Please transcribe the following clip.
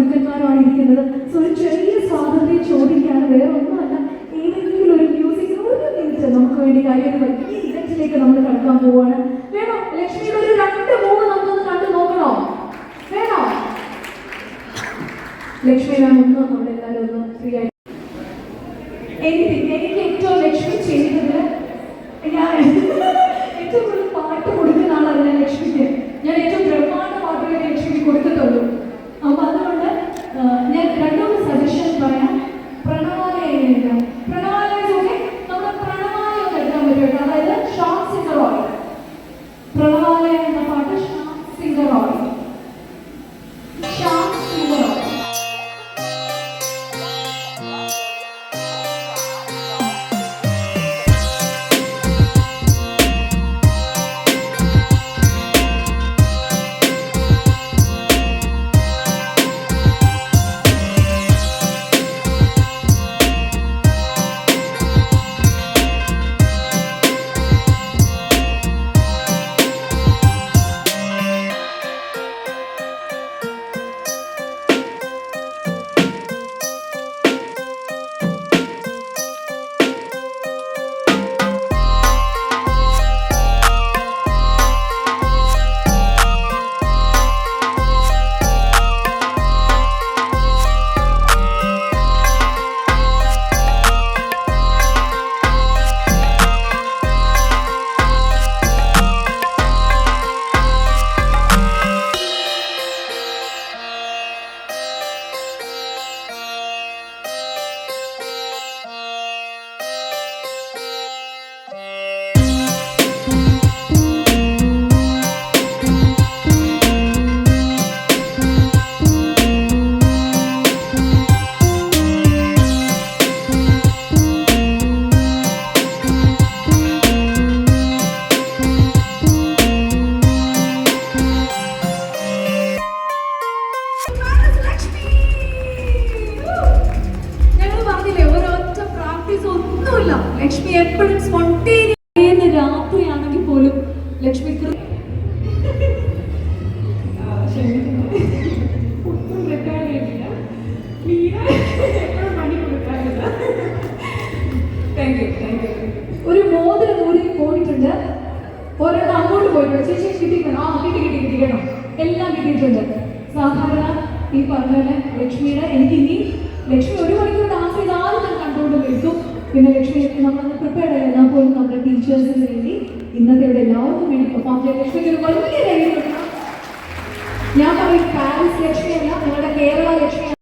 ഇരിക്കുന്നത്. സോ ഒരു ചെറിയ സ്വാതന്ത്ര്യം ചോദിക്കാൻ വേറെ ഒന്നുമല്ല. ഏതെങ്കിലും ഒരു മ്യൂസിക് ഒരു മിനിറ്റ് നമുക്ക് വേണ്ടി കാര്യം ഈ ഇവന്റിലേക്ക് നമ്മൾ കടക്കാൻ പോവാണ്. വേണോ? ലക്ഷ്മിയുടെ ഒരു രണ്ട് മൂന്ന് നമുക്കൊന്ന് കണ്ടു നോക്കണോ? വേണോ? ലക്ഷ്മി മാം ഒന്ന് നമ്മളെല്ലാവരും ഒന്ന് ഫ്രീ ആയിട്ട്. എനിക്ക് എനിക്ക് ഏറ്റവും ലക്ഷ്മി ചെയ്തത് എഴുതാം ലക്ഷ്മി എപ്പോഴും സ്പോണ്ടേനിയസ് രാത്രിയാണെങ്കിൽ പോലും ലക്ഷ്മി ഒരു മോതിരം കൂടി പോയിട്ടുണ്ട്. ഒരെണ്ണം അങ്ങോട്ട് പോയിട്ടുണ്ട്. ചേച്ചി കിട്ടിക്കണം ആ കിട്ടി കിട്ടി കിട്ടിക്കണം എല്ലാം കിട്ടിയിട്ടുണ്ട്. സാധാരണ ഈ പറഞ്ഞ ലക്ഷ്മിയുടെ എനിക്ക് ഇനി ലക്ഷ്മി ഒരു മണിക്കൂർ ഡാൻസ് ചെയ്താലും ഞാൻ കണ്ടുകൊണ്ട് നിൽക്കും. പിന്നെ ലക്ഷ്മി നമ്മൾ പ്രിപ്പയർ ചെയ്താൽ പോലും നമ്മുടെ ടീച്ചേഴ്സിന് വേണ്ടി ഇന്നത്തെ ഇവിടെ എല്ലാവർക്കും വേണ്ടി പെർഫോം ചെയ്യാൻ ലക്ഷ്മിക്ക് ഒരു വലിയ ഞാൻ പറയും പാരീസ് ലക്ഷ്മിയല്ല നിങ്ങളുടെ കെ